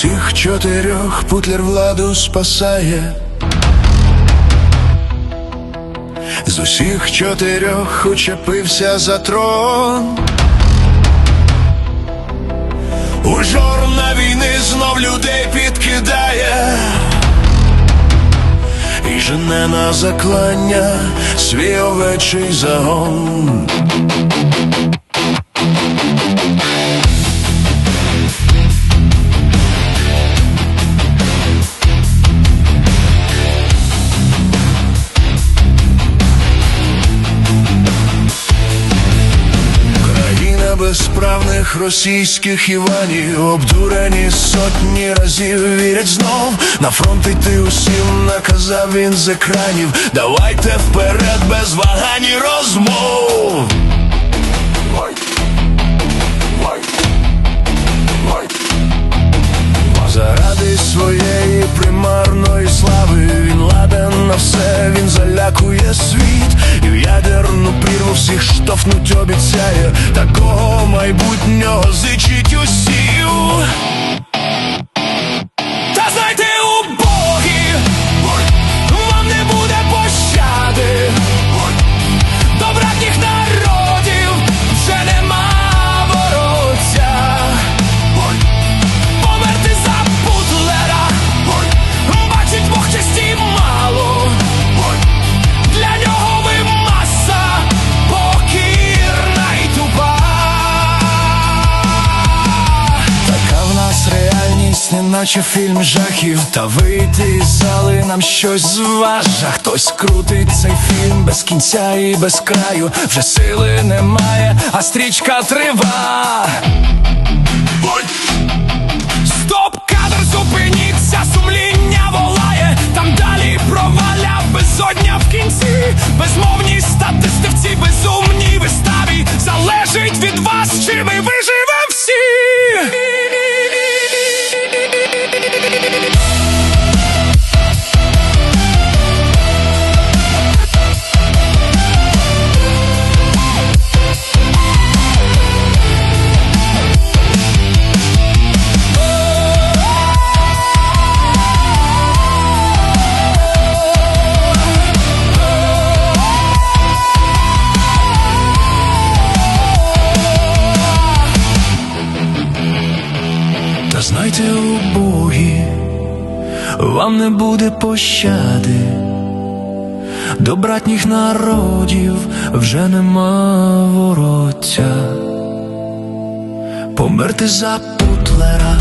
З усіх чотирьох путлер владу спасає. З усіх чотирьох учепився за трон. У жорна війни знов людей підкидає і жене на заклання свій овечий загон. Безправних російських Іванів. Обдурені сотні разів вірять знов. На фронт йти усім наказав він з екранів. Давайте вперед без вагань і розмов реальність, неначе фільм жахів. Та вийти із зали нам щось зважа. Хтось крутить цей фільм без кінця і без краю. Вже сили немає, а стрічка трива Стоп, кадр, зупиніться, сумління волає, там Та убогі, вам не буде пощади, до братніх народів вже нема вороття. Померти за путлера,